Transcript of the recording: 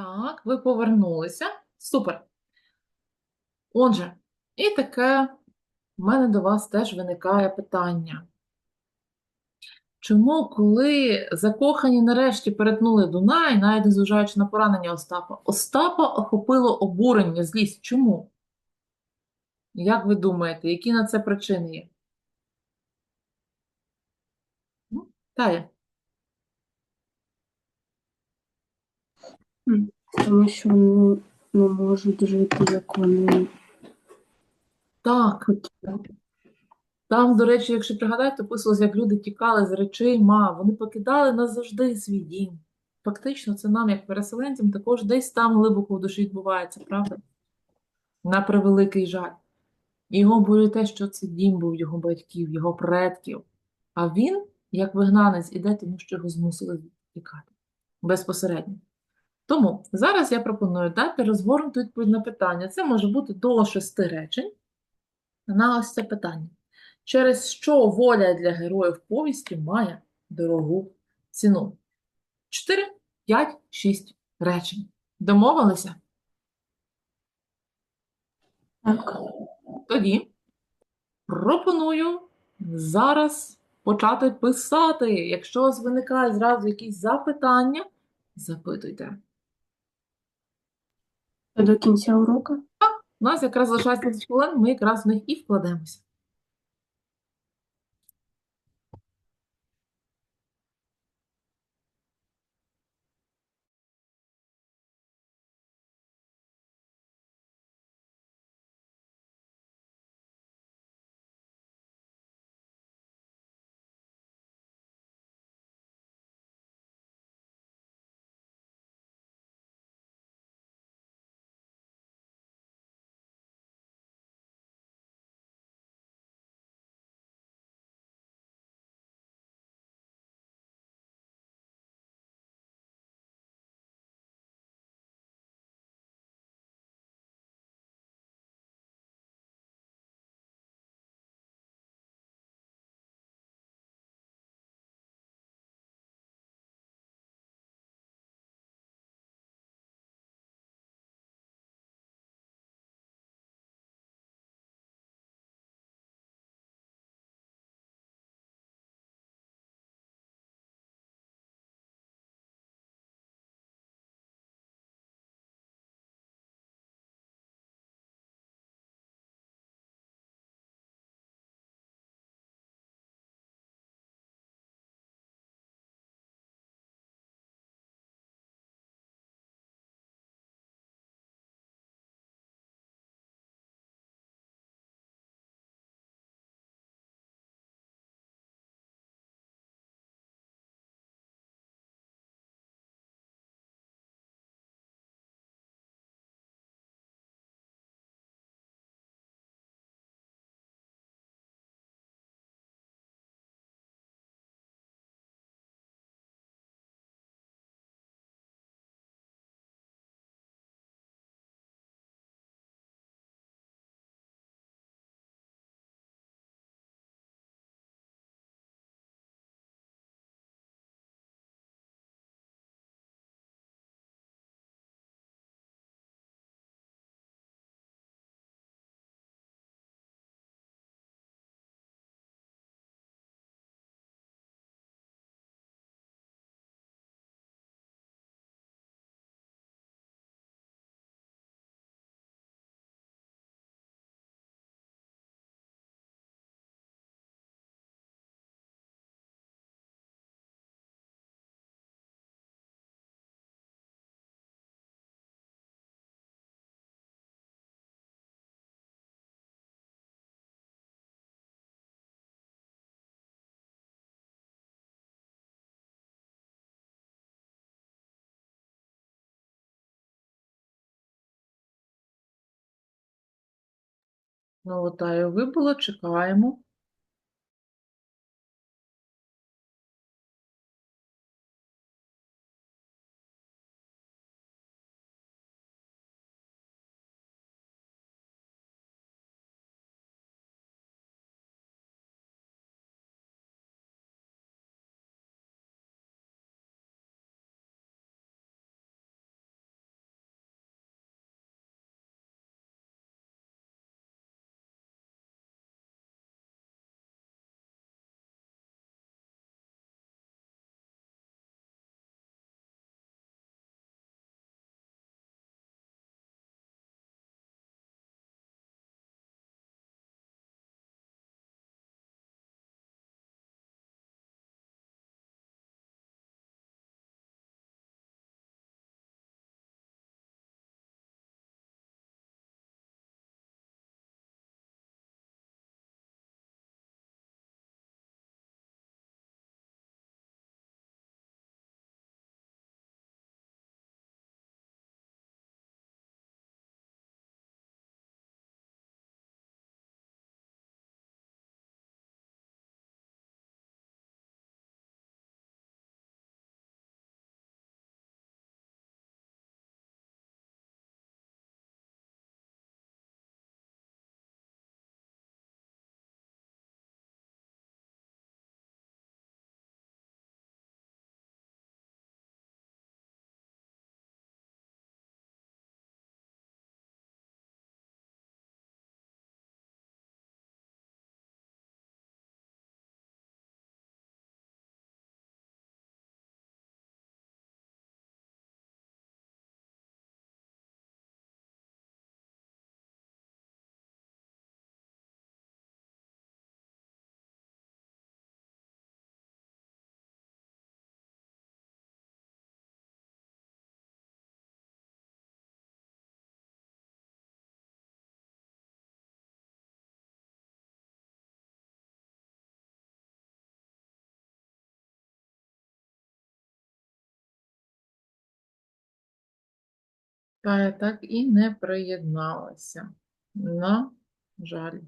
Так, ви повернулися. Супер. Отже, і таке в мене до вас теж виникає питання. Чому, коли закохані нарешті перетнули Дунай, навіть не на поранення Остапа, Остапа охопило обурення, злість? Чому? Як ви думаєте, які на це причини є? Ну, Тая. Тому що вони не можуть жити, як вони Так. Там, до речі, якщо пригадаєте, описувалося, як люди тікали з речима, вони покидали назавжди свій дім. Фактично, це нам, як переселенцям, також десь там глибоко в душі відбувається, правда? На превеликий жаль. Його обурює те, що це дім був його батьків, його предків. А він, як вигнанець, іде, тому що його змусили тікати безпосередньо. Тому зараз я пропоную дати розгорнуту відповідь на питання. Це може бути до шести речень на ось це питання. Через що воля для героїв повісті має дорогу ціну? 4, 5, 6 речень. Домовилися? Так. Тоді пропоную зараз почати писати. Якщо у вас виникає зразу якісь запитання, запитуйте. До кінця уроку? У нас якраз лишається 10 хвилин, ми якраз в них і вкладемося. Ну, Таю вибуло, чекаємо. Так і не приєдналася. На жаль.